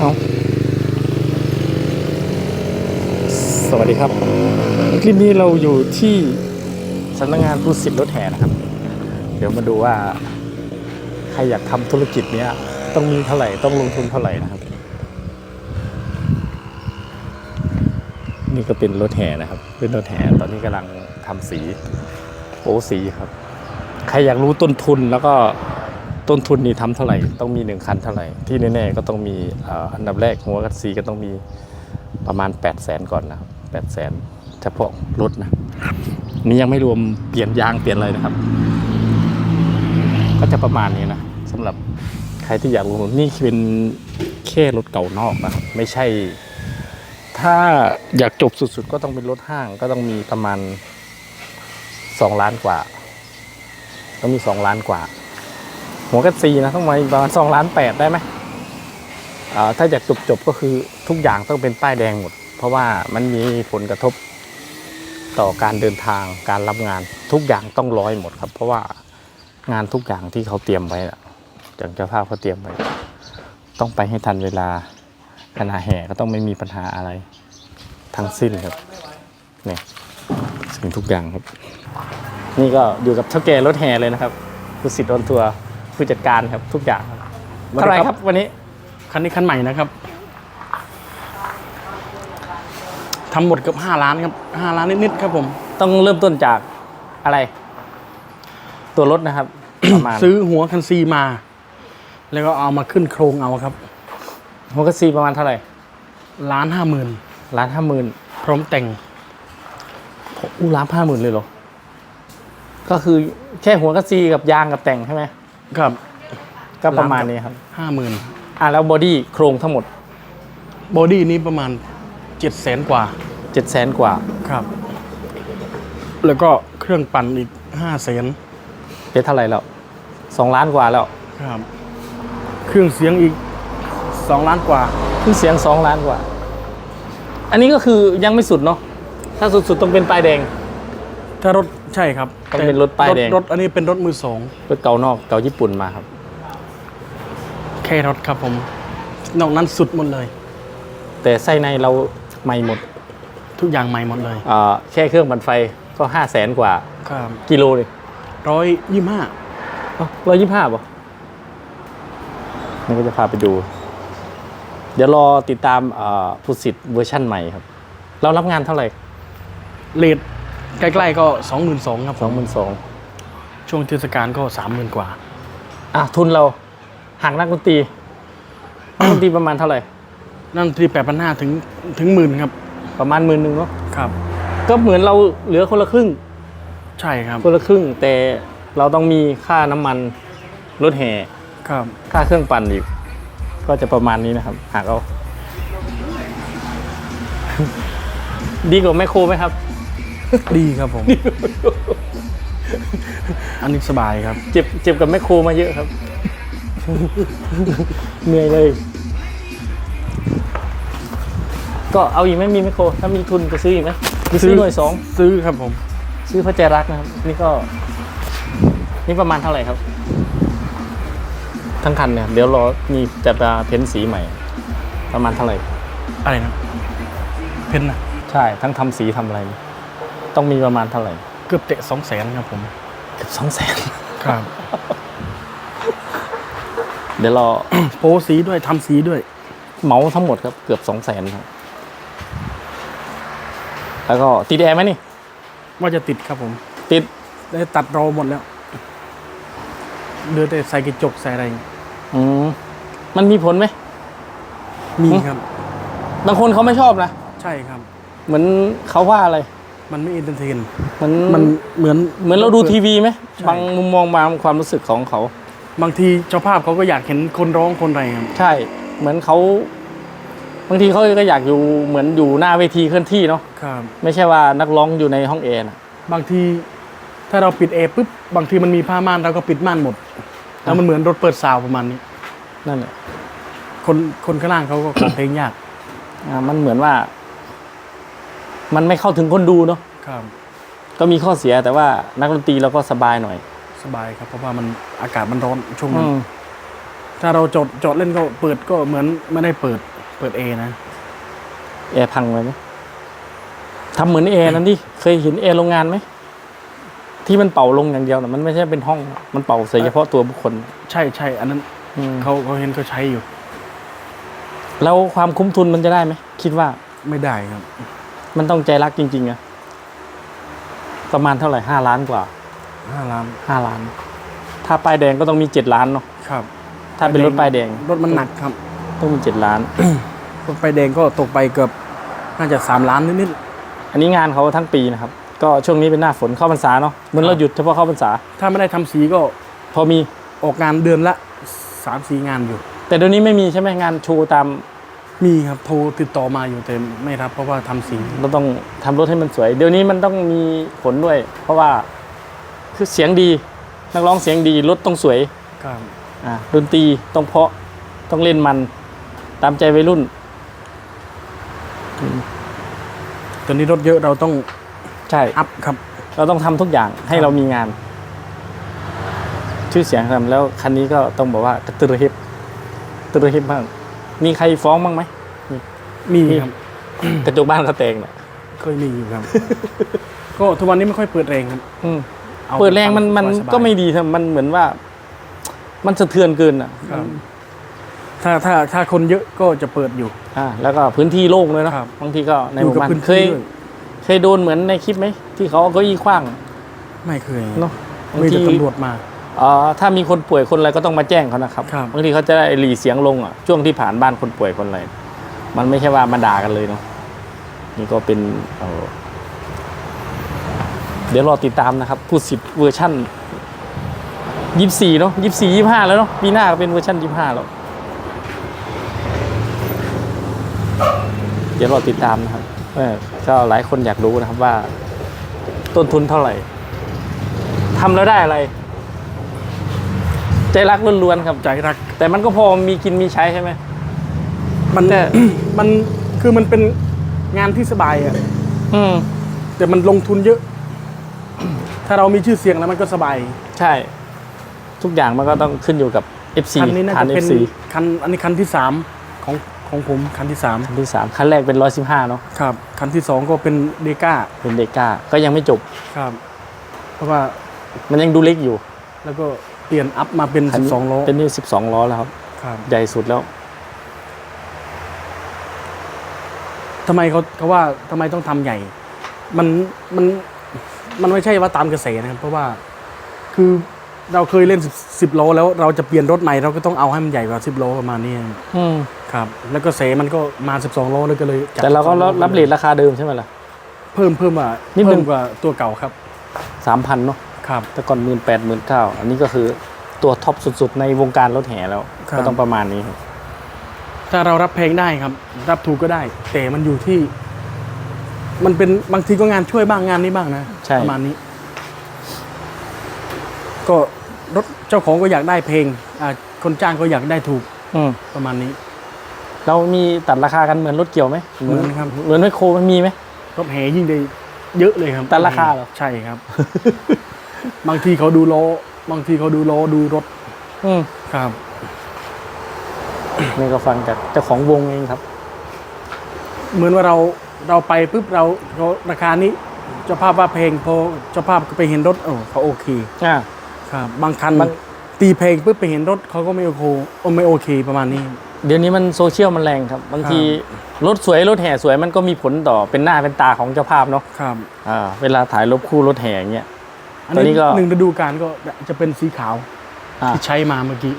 เอาสวัสดีครับ คลิปนี้เราอยู่ที่สำนักงานผู้สิทธิ์รถแห่นะครับ เดี๋ยวมาดูว่า ใครอยากทำธุรกิจเนี้ย ต้องมีเท่าไหร่ต้องลงทุนเท่าไหร่นะครับ นี่ก็เป็นรถแห่นะครับ เป็นรถแห่ตอนนี้กำลังทำสีโอ้สีครับ ใครอยากรู้ต้นทุนแล้วก็ ต้นทุนนี่ทำเท่าไหร่ต้องมีหนึ่งคันเท่าไหร่ ที่แน่ๆก็ต้องมีอ,อันดับแรกหัวกัดสีก็ต้องมีประมาณ 8 0 0แสนก่อนนะครับ8 0 0แสนเฉพาะรถนะนี่ยังไม่รวมเปลี่ยนยางเปลี่ยนอะไรนะครับ ก็จะประมาณนี้นะสำหรับใครที่อยากลงทุนนี่เป็นแค่รถเก่านอกนะครับไม่ใช่ ถ้าอยากจบสุดๆ ก็ต้องเป็นรถห้างก็ต้องมีประมาณสองล้านกว่า ต้องมีสองล้านกว่า หัวกัดซีนะต้องมาประมาณสองล้านแปดได้ไหมอ่าถ้าอยากจบจบก็คือทุกอย่างต้องเป็นป้ายแดงหมด เพราะว่ามันมีผลกระทบต่อการเดินทางการรับงานทุกอย่างต้องร้อยหมดครับ เพราะว่างานทุกอย่างที่เขาเตรียมไว้อะอย่างเจ้าภาพเขาเตรียมไว้ ต้องไปให้ทันเวลาขณะแห่ก็ต้องไม่มีปัญหาอะไรทั้งสิ้นครับเนี่ยสิ่งทุกอย่างครับ นี่ก็อยู่กับเท่าแก่รถแห่เลยนะครับผู้สิทธิ์ออนทัวร์ ผู้จัดการครับทุกอย่างครับเท่าไหร่ครับวันนี้คันนี้คันใหม่นะครับทำหมดเกับห้าล้านครับห้าล้านนิดๆครับผม ต้องเริ่มต้นจากอะไร ตัวรถนะครับประมาณซื้อหัวคันซีมา แล้วก็เอามาขึ้นโครงเอาครับ หัวกระซีประมาณเท่าไหร่ล้านห้าหมื่นล้านห้าหมื่นพร้อมแต่งอู้ล้านห้าหมื่นเลยเหรอก็คือแค่หัวกระซีกับยางกับแต่งใช่ไหม ครับก็ประมาณนี้ครับห้าหมื่นอะแล้วบอดี้โครงทั้งหมดบอดี้นี้ประมาณเจ็ดแสนกว่าเจ็ดแสนกว่าครับ แล้วก็เครื่องปั่นอีกห้าแสนเป็นเท่าไหร่แล้วสองล้านกว่าแล้วครับ เครื่องเสียงอีกสองล้านกว่าขึ้นเสียงสองล้านกว่า อันนี้ก็คือยังไม่สุดเนาะถ้าสุดๆต้องเป็นป้ายแดง ถ้ารถใช่ครับ ต้องเป็นรถป้ายแดงรถอันนี้เป็นรถมือสองรถเก่านอกเก่าญี่ปุ่นมาครับ แค่รถครับผม นอกนั้นสุดหมดเลย แต่ไส้ในเราใหม่หมด ทุกอย่างใหม่หมดเลยอ่าแค่เครื่องบันไฟก็ห้าแสนกว่าครับกิโลเลยร้อยยี่ห้าร้อยยี่ห้าป่ะนี่ก็จะพาไปดู เดี๋ยวรอติดตามอ่าผู้สิทธิ์เวอร์ชั่นใหม่ครับ เรารับงานเท่าไหร่เลท ใกล้ๆก็สองหมื่นสองครับสองหมื่นสองช่วงเทศกาลก็สามหมื่นกว่า อะทุนเราห่างนักดนตรีนักดนตรีประมาณเท่าไหร่นั่นที่แปดพันห้าถึงถึงหมื่นครับ ประมาณหมื่นหนึ่งเนาะครับ ก็เหมือนเราเหลือคนละครึ่ง ใช่ครับ คนละครึ่งแต่เราต้องมีค่าน้ำมันรถแห่ครับ ค่าเครื่องปั่นอีก ก็จะประมาณนี้นะครับหากเอา ดีกว่าแมคโครไหมครับ ดีครับผม อันนี้สบายครับ เจ็บเจ็บกับแมคโครมาเยอะครับ เหนื่อยเลย ก็เอาอีกไหมมีแมคโครถ้ามีทุนจะซื้ออีกไหมหรือซื้อหน่วยสองซื้อครับผม ซื้อพระใจรักนะครับ นี่ก็ นี่ประมาณเท่าไหร่ครับ ทั้งคันเนี่ยเดี๋ยวรอมีจะมาเพ้นสีใหม่ ประมาณเท่าไหร่อะไรนะ เพนนะใช่ ทั้งทำสีทำอะไร ต้องมีประมาณเท่าไหร่เกือบเตะสองแสนครับผมเกือบสองแสนครับ เดี๋ยวรอโปสีด้วยทำสีด้วย เหมาทั้งหมดครับเกือบสองแสนครับ แล้วก็ติดแอร์ไหมนี่ ว่าจะติดครับผม ติดได้ตัดรอหมดแล้วเหลือแต่ใส่กระจกใส่อะไร อืมมันมีผลไหม มีอืมครับ บางคนเขาไม่ชอบนะ ใช่ครับ เหมือนเขาว่าอะไร มันไม่เอนเตอร์เทนมันมันเหมือนเหมือนเราดูทีวีไหมใช่บางมุมมองบางความรู้สึกของเขา บางทีเจ้าภาพเขาก็อยากเห็นคนร้องคนอะไรครับใช่เหมือนเขาบางทีเขาก็อยากอยู่เหมือนอยู่หน้าเวทีเคลื่อนที่เนาะครับไม่ใช่ว่านักร้องอยู่ในห้องแอร์นะบางทีถ้าเราปิดเอร์ปุ๊บบางทีมันมีผ้าม่านเราก็ปิดม่านหมดแล้วมันเหมือนรถเปิดซาวประมาณนี้นั่นแหละคนคนข้างล่างเขาก็ขอเพลงยากอ่ามันเหมือนว่า มันไม่เข้าถึงคนดูเนาะครับ ก็มีข้อเสียแต่ว่านักดนตรีเราก็สบายหน่อย สบายครับ เพราะว่ามันอากาศมันร้อนช่วงอืนั้นมถ้าเราจดจดเล่นก็เปิดก็เหมือนไม่ได้เปิดเปิดเอนะแอร์พังเลยไหมทำเหมือนแอร์นั่นดิเคยเห็นแอร์โรงงานไหมที่มันเป่าลงอย่างเดียวนะมันไม่ใช่เป็นห้อง มันเป่าใส่เฉพาะตัวบุคคลใช่ใช่อันนั้นอืมเขาเขาเห็นเขาใช้อยู่ แล้วความคุ้มทุนมันจะได้ไหมคิดว่าไม่ได้ครับ มันต้องใจรักจริงๆอะประมาณเท่าไหร่ห้าล้านกว่าห้าล้านห้าล้าน ถ้าป้ายแดงก็ต้องมีเจ็ดล้านเนาะครับ ถ้าเป็นรถป้ายแดงรถมันหนักครับ ต้องมีเจ็ดล้านรถไฟแดงก็ตกไปเกือบน่าจะสามล้านนิดอันนี้งานเขาทั้งปีนะครับ ก็ช่วงนี้เป็นหน้าฝนเข้าพรรษาเนาะเหมือนเราหยุดเฉพาะเข้าพรรษาๆถ้าไม่ได้ทำสีก็ พอมีออกงานเดือนละสามสี่งานอยู่ แต่เดี๋ยวนี้ไม่มีใช่ไหมงานโชว์ตาม มีครับโทรติดต่อมาอยู่แต่ไม่รับ เพราะว่าทำสี เราต้องทำรถให้มันสวย เดี๋ยวนี้มันต้องมีผลด้วย เพราะว่าคือเสียงดีนักร้องเสียงดีรถต้องสวยครับอ่าดนตรีต้องเพราะต้องเล่นมัน ตามใจวัยรุ่น ตอนนี้รถเยอะเราต้องใช่ อัพครับ เราต้องทำทุกอย่างให้ครับเรามีงาน ชื่อเสียงทำแล้วคันนี้ก็ต้องบอกว่ากระตือรือร้นกระตือรือร้นมาก มีใครฟ้องบ้างไหม มีมีครับ กระจกบ้านกระแตงเนี่ยเคยมีอยู่ครับ ก็ทุกวันนี้ไม่ค่อยเปิดแรงครับ อืมอาเปิดแรงมันมันสบายๆ ก็ไม่ดีครับมันเหมือนว่า มันสะเทือนเกินอะ ครับ ถ้าถ้าถ้าคนเยอะก็จะเปิดอยู่ อ่า แล้วก็พื้นที่โล่งเลยนะครับ บางทีก็ในอหยู่มู่กับบ้านพื้นเคที่ยด้วยเคยโดนเหมือนในคลิปไหมที่เขาเอาเก้าอี้ขว้าง ไม่เคยเนาะบางมีแต่ทีตำรวจมาเอ่อถ้ามีคนป่วยคนอะไรก็ต้องมาแจ้งเขานะครับครับ บางทีเขาจะได้หลีเสียงลงอะช่วงที่ผ่านบ้านคนป่วยคนอะไรมันไม่ใช่ว่ามาด่ากันเลยเนาะนี่ก็เป็นเอ่อเดี๋ยวรอติดตามนะครับผู้สิทธิ์เวอร์ชั่นยี่สี่เนาะยี่สี่ยี่ห้าแล้วเนาะปีหน้าก็เป็นเวอร์ชันยี่ห้าแล้ว เดี๋ยวรอติดตามนะครับเออก็หลายคนอยากรู้นะครับว่า ต้นทุนเท่าไหร่ทำแล้วได้อะไร ใจรักล้วนๆครับ ใจรัก แต่มันก็พอมีกินมีใช้ใช่ไหม มันแต่ มันคือมันเป็นงานที่สบายอะอืม แต่มันลงทุนเยอะ ถ้าเรามีชื่อเสียงแล้วมันก็สบายใช่ ทุกอย่างมันก็ต้องขึ้นอยู่กับ FC คันนี้น่าฐานจะเป็น FC คันอันนี้คันที่สามของของผมคันที่สามคันที่สามคันแรกเป็นร้อยสิบห้าเนาะครับ คันที่สองก็เป็นเดก้าเป็นเดก้าก็ยังไม่จบ ครับ เพราะว่ามันยังดูเล็กอยู่ แล้วก็ เปลี่ยนอัพมาเป็น คัน12ล้อเป็นนี่สิบสองล้อแล้วครับ ครับใหญ่สุดแล้ว ทำไมเขาเขาว่าทำไมต้องทำใหญ่ มันมันมันไม่ใช่ว่าตามกระแสนะครับ เพราะว่าคือเราเคยเล่น10 10โลแล้วเราจะเปลี่ยนรถใหม่เราก็ต้องเอาให้มันใหญ่กว่า 10โลประมาณนี้อืมครับ แล้วก็เสมันก็มา 12โลเลยก็เลยจัดแต่เราก็12โลรับเลทราคาเดิมใช่ไหมล่ะ เพิ่มเพิ่มว่านิดนึง เพิ่มกว่าตัวเก่าครับ สามพันเนาะ ครับ แต่ก่อนหมื่นแปดหมื่นเก้าอันนี้ก็คือตัวท็อปสุดๆ ในวงการรถแห่แล้ว ครับ ก็ต้องประมาณนี้ครับถ้าเรารับเพลงได้ครับ รับถูกก็ได้ แต่มันอยู่ที่ มันเป็นบางทีก็งานช่วยบ้างงานนี้บ้างนะใช่ประมาณนี้ ก็รถเจ้าของก็อยากได้เพลงอ่าคนจ้างก็อยากได้ถูกอืมประมาณนี้ เรามีตัดราคากันเหมือนรถเกี่ยวไหมเหมือนครับ เหมือนไม่โครมันมีไหม รถแห่ยิ่งได้เยอะเลยครับแต่ราคาเหรอ ใช่ครับ บางทีเขาดูล้อบางทีเขาดูล้อดูรถอืมครับ นี่ก็ฟังจากเจ้าของวงเองครับ เหมือนว่าเราเราไปปุ๊บเราเราราคานี้เจ้าภาพว่าเพลงพอเจ้าภาพไปเห็นรถเออเขาโอเค อ่า ครับ บางคันมัน ตีเพลงปุ๊บไปเห็นรถเขาก็ไม่โอเคโอไม่โอเคประมาณนี้ เดี๋ยวนี้มันโซเชียลมันแรงครับ บางทีรถสวยรถแห่สวยมันก็มีผลต่อเป็นหน้าเป็นตาของเจ้าภาพเนาะครับ อ่าเวลาถ่ายรูปคู่รถแห่อย่างเงี้ยอัน ตอนนี้นี้ก็หนึ่งฤดูกาลก็จะเป็นสีขาวอ่าที่ใช้มาเมื่อกี้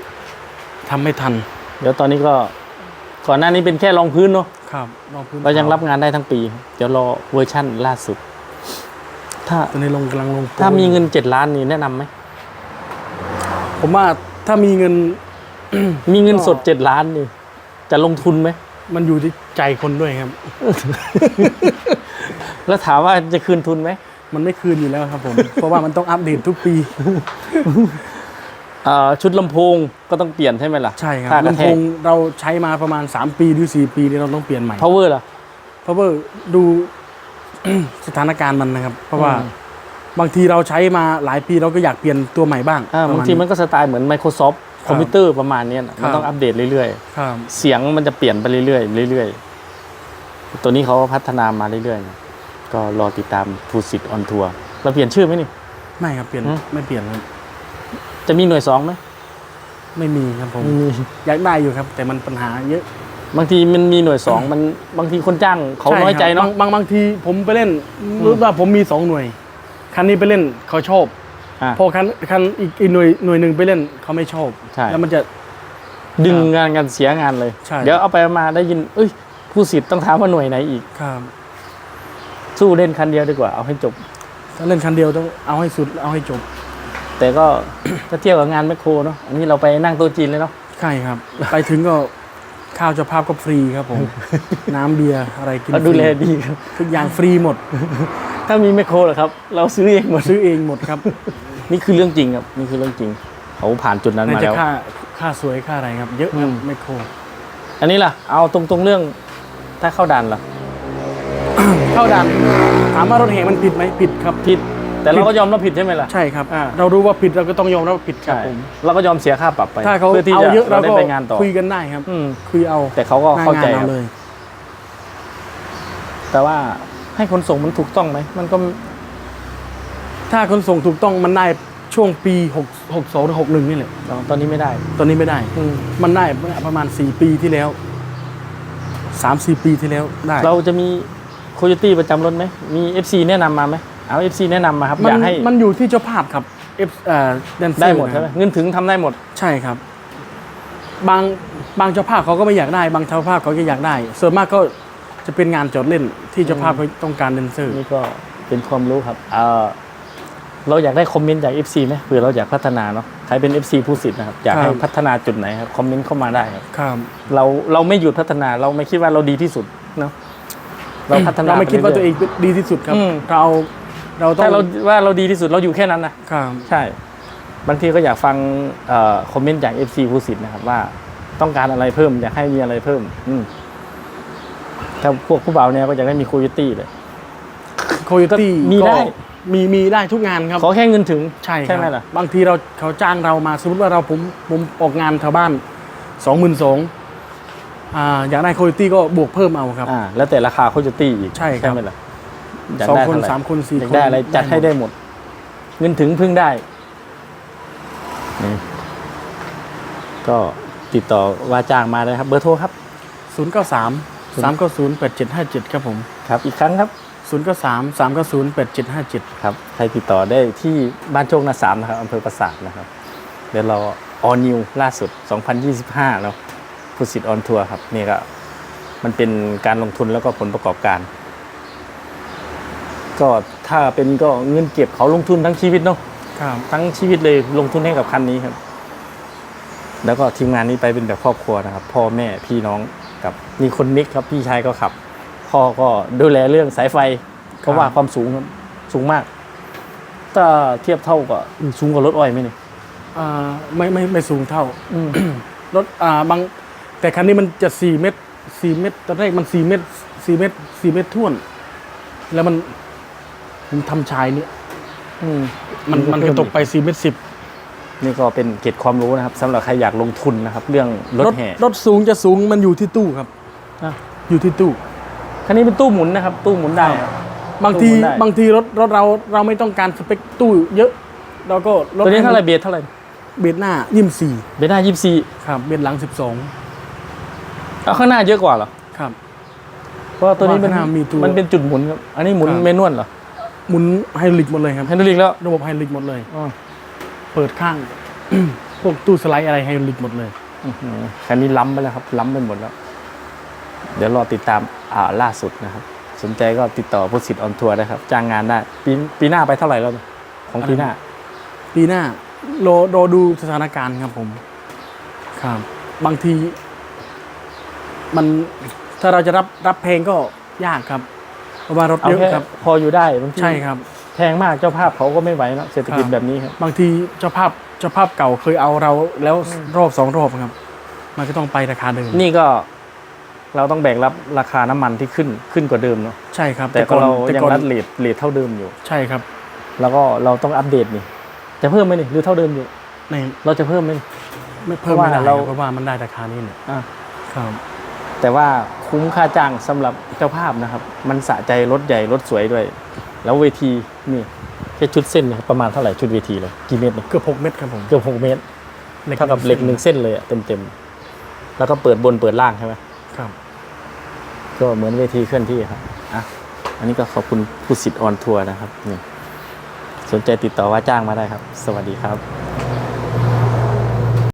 ทำไม่ทัน เดี๋ยวตอนนี้ก็ก่อนหน้านี้เป็นแค่รองพื้นเนาะครับรองพื้นเรายังขวรับงานได้ทั้งปี เดี๋ยวรอเวอร์ชั่นล่าสุด ถ้าตอนนี้ลงกำลังลงถ้ามีเงินเจ็ดล้านนี่แนะนำไหมผมว่าถ้ามีเงิน มีเงินสดเจ็ดล้านนี่จะลงทุนไหมมันอยู่ที่ใจคนด้วยครับ แล้วถามว่าจะคืนทุนไหม มันไม่คืนอยู่แล้วครับผม เพราะว่ามันต้องอัปเดตทุกปีเอ่อชุดลำโพงก็ต้องเปลี่ยนใช่ไหมล่ะใช่ครับค่ากระลำแทโพกงเราใช้มาประมาณ 3 ปีหรือ 4 ปีนี่เราต้องเปลี่ยนใหม่ power ล่ะ เพราะว่าดู สถานการณ์มันนะครับ เพราะว่าอืม บางทีเราใช้มาหลายปีเราก็อยากเปลี่ยนตัวใหม่บ้างอ่าประบางณ ทีมันก็สไตล์เหมือน Microsoft คอมพิวเตอร์ประมาณเนี้ยนะครัมันบต้องอัปเดตเรื่อยครับ ๆ เสียงมันจะเปลี่ยนไปเรื่อยๆเรื่อยๆ ตัวนี้เขาพัฒนามาเรื่อยๆนะ ก็รอติดตามฟูสิตออนทัวร์เราเปลี่ยนชื่อไหมนี่ ไม่ครับเปลี่ยนหืม ไม่เปลี่ยนครับจะมีหน่วยสองไหมไม่มีครับผมไม่มีอยากได้อยู่ครับ แต่มันปัญหาเยอะบางทีมันมีหน่วยสองมันบางทีคนจ้างเขาช่น้อยใจครับเนาะ บางบางบางทีผมไปเล่นรู้ว่าผมมีสองหน่วย คันนี้ไปเล่นเขาชอบอะพอคันคันอีกอีกหน่วยหน่วยหนึ่งไปเล่นเขาไม่ชอบใช่ แล้วมันจะ ดึงงานกันเสียงานเลย ใช่ เดี๋ยวเอาไปมาได้ยินเอ้ยผู้สิทธิ์ต้องถามว่าหน่วยไหนอีก ครับ สู้เล่นคันเดียวดีกว่าเอาให้จบ ถ้าเล่นคันเดียวต้องเอาให้สุดเอาให้จบ แต่ก็ ถ้าเทียบกับงานแมคโครเนาะอันนี้เราไปนั่งโต๊ะจีนเลยเนาะใช่ครับ ไปถึงก็ข้าวเจ้าภาพก็ฟรีครับผม น้ำเบียร์อะไรกินเราดูแลฟรีดีครับ ทุกอย่างฟรีหมด ถ้ามีแมคโครเหรอครับ เราซื้อเองหมด ซื้อเองหมดครับนี่คือเรื่องจริงครับ นี่คือเรื่องจริง เขาผ่านจุดนั้นน่ามาจะแล้ว ค่าค่าสวยค่าอะไรครับ เยอะครับอืมไมโครอันนี้ล่ะ เอาตรงๆเรื่องถ้าเข้าด่านล่ะ เข้าด่านถามว่ารถแห่มันผิดไหมผิดครับผิด แต่เราก็ยอมรับผิดใช่ไหมล่ะ ใช่ครับ อ่าเรารู้ว่าผิดเราก็ต้องยอมรับว่าผิดครับใช่ผมเราก็ยอมเสียค่าปรับไปถ้าเขาพื่ที่เอาจะเยอะเราได้ก็ไปงานต่อคุยกันได้ครับอืมคุยเอา แต่เขาก็เข้าใจหน้ครับเลย แต่ว่าให้ขนส่งมันถูกต้องไหมมันก็ ถ้าขนส่งถูกต้องมันได้ช่วงปี6 62หรือ61นี่แหละตอนนี้ไม่ได้ ตอนนี้ไม่ได้อืมมันได้ประมาณ 4 ปีที่แล้ว 3-4 ปีที่แล้วได้ เราจะมี โคโยตี้ประจำรถไหมมี FC แนะนำมาไหมเอา FC แนะนำมาครับมัอยากให้มันอยู่ที่เจ้าภาพครับ F เอ่อแดนเซอร์ได้หมดนะใช่ไหมเงินถึงทำได้หมด ใช่ครับ บางบางเจ้าภาพเขาก็ไม่อยากได้ บางเจ้าภาพเขาก็อยากได้ ส่วนมากก็จะเป็นงานจอดเล่นที่เจ้าภาพเขาต้องการแดนเซอร์ นี่ก็เป็นความรู้ครับเออเราอยากได้คอมเมนต์จาก FC ไหมเผื่อเราอยากพัฒนาเนาะใครเป็น FC ผู้สิทธิ์นะครับอยากให้ครับ พัฒนาจุดไหนครับคอมเมนต์เข้ามาได้ครับครับ เราเราไม่หยุดพัฒนาเราไม่คิดว่าเราดีที่สุดเนาะ เราพัฒนาเราไม่คิดว่าตัวเองไปรื่ดีที่สุดครับ อืม เราเราอยต้อถ้างเราว่าเราดีที่สุดเราอยู่แค่นั้นนะครับ ใช่ บางทีก็อยากฟังเออคอมเมนต์จาก FC ผู้สิทธิ์นะครับว่าต้องการอะไรเพิ่ม อยากให้มีอะไรเพิ่ม อืมถ้าพวกผู้บ่าวเนี่ยก็อยากให้มีโคโยตี้เลย โคโยตี้มีได้ มีมีได้ทุกงานครับขอแค่เงินถึง ใช่ใช่ไหมครับล่ะ บางทีเราเขาจ้างเรามาสมมติว่าเราผมผมออกงานแถวบ้านสองหมื่นสอง อ่าอยากได้โคโยตี้ก็บวกเพิ่มเอาครับ อ่าแล้วแต่ราคาโคโยตี้อีกใช่ครับ ไหมล่ะอยากสองได้คนเท่ไหร่สามคนสี่อยากคนได้อะไรจัดให้ได้หมด เงินถึงพึ่งได้นี่ก็ติดต่อว่าจ้างมาเลยครับ เบอร์โทรครับ ศูนย์เก้าสามสามเก้าศูนย์แปดเจ็ดห้าเจ็ดครับผมครับ อีกครั้งครับ ศูนย์เก้าสามสามเก้าศูนย์แปดเจ็ดห้าเจ็ด ครับใครติดต่อได้ที่บ้านโชคนาสามนะครับอำเภอปราสาทนะครับ เดี๋ยวเราออนิวล่าสุด 2025 แล้ว ผู้สิทธิ์ออนทัวร์ครับนี่ก็มันเป็นการลงทุนแล้วก็ผลประกอบการ ก็ถ้าเป็นก็เงินเก็บเขาลงทุนทั้งชีวิตเนาะครับทั้งชีวิตเลยลงทุนให้กับคันนี้ครับ แล้วก็ทีมงานนี้ไปเป็นแบบครอบครัวนะครับ พ่อแม่พี่น้องกับมีคนมิกครับพี่ชายก็ขับ พ่อก็ดูแลเรื่องสายไฟเพราะว่าความสูงครับสูงมาก ถ้าเทียบเท่ากับสูงกว่ารถอ้อยไหมเนี่ยอ่าไม่ไม่ไม่สูงเท่าอืมรถอ่าบาง แต่คันนี้มันจะสี่เมตรสี่เมตรตอนแรกมันสี่เมตรสี่เมตรสี่เมตรท่วน แล้วมันผมทำชายเนี่ยอืมมันมันกระตกไปสี่เมตรสิบนี่ก็เป็นเกร็ดความรู้นะครับสำหรับใครอยากลงทุนนะครับ เรื่องรถแห่รถสูงจะสูงมันอยู่ที่ตู้ครับอะอยู่ที่ตู้คันนี้เป็นตู้หมุนนะครับ ตู้หมุนได้ครับบางทีตู้หมุนได้บางทีรถรถเราเราไม่ต้องการสเปคตู้เยอะเราก็รถตัวนี้เท่าไหร่เบสเท่าไหร่เบรหน้ายี่สี่เบสหน้ายี่สิบสี่ครับ เบรหลังสิบสอง เอาข้างหน้าเยอะกว่าเหรอครับ เพราะว่าตัวนี้มันข้างหน้ามีตัวมันเป็นจุดหมุนครับ อันนี้หมุนครับ เมนวลเหรอหมุนไฮดรอลิกหมดเลยครับ ไฮดรอลิกแล้วระบบไฮดรอลิกหมดเลย อ๋อเปิดข้าง พวกตู้สไลด์อะไรไฮดรอลิกหมดเลย อื้อหือคันนี้ล้ำไปแล้วครับ ล้ำไปหมดแล้ว เดี๋ยวรอติดตามอ่าล่าสุดนะครับ สนใจก็ติดต่อผู้สิทธิ์ออนทัวร์ได้ครับ จ้างงานได้ ปีปีหน้าไปเท่าไหร่แล้วเนี่ยของปีหน้า ปีหน้าโรอรอดูสถานการณ์ครับผม ครับ บางที มันถ้าเราจะรับรับเพลงก็ยากครับเพราะว่ารถเอาเยอะแค่ครับ พออยู่ได้บางทีใช่ครับ แพงมากเจ้าภาพเขาก็ไม่ไหวแล้วเศรษฐกิจครับ แบบนี้ครับ บางทีเจ้าภาพเจ้าภาพเก่าเคยเอาเราแล้วรอบสองรอบครับ มันก็ต้องไปราคาเดิมนี่ก็เราต้องแบกรับราคาน้ำมันที่ขึ้นขึ้นกว่าเดิมเนาะใช่ครับแต่ก็อนเราแต่ยังก่อนรัดเลทเลทเท่าเดิมอยู่ ใช่ครับแล้วก็เราต้องอัปเดตนี่จะเพิ่มไหมนี่หรือเท่าเดิมอยู่ ในเราจะเพิ่มไหมนี่ไม่เพิ่มไม่ได้เพราะว่าเรา เพราะว่ามันได้ราคานี้เนี่ยอะ ครับ แต่ว่าคุ้มค่าจ้างสำหรับเจ้าภาพนะครับ มันสะใจรถใหญ่รถสวยด้วย แล้วเวทีนี่แค่ชุดเส้นเนยประมาณเท่าไหร่ชุดเวทีเลยกี่เมตรเนี่ยเกือบหกเม็ดครับผมเกือบหกเมตรเท่ากับเหล็กหนึ่งเส้นเลยอะเต็มๆแล้วก็เปิดบนเปิดล่างใช่ไหมครับ ก็เหมือนเวทีเคลื่อนที่ครับอะอันนี้ก็ขอบคุณผู้สิทธิ์ออนทัวร์นะครับนี่สนใจติดต่อว่าจ้างมาได้ครับ สวัสดีครับ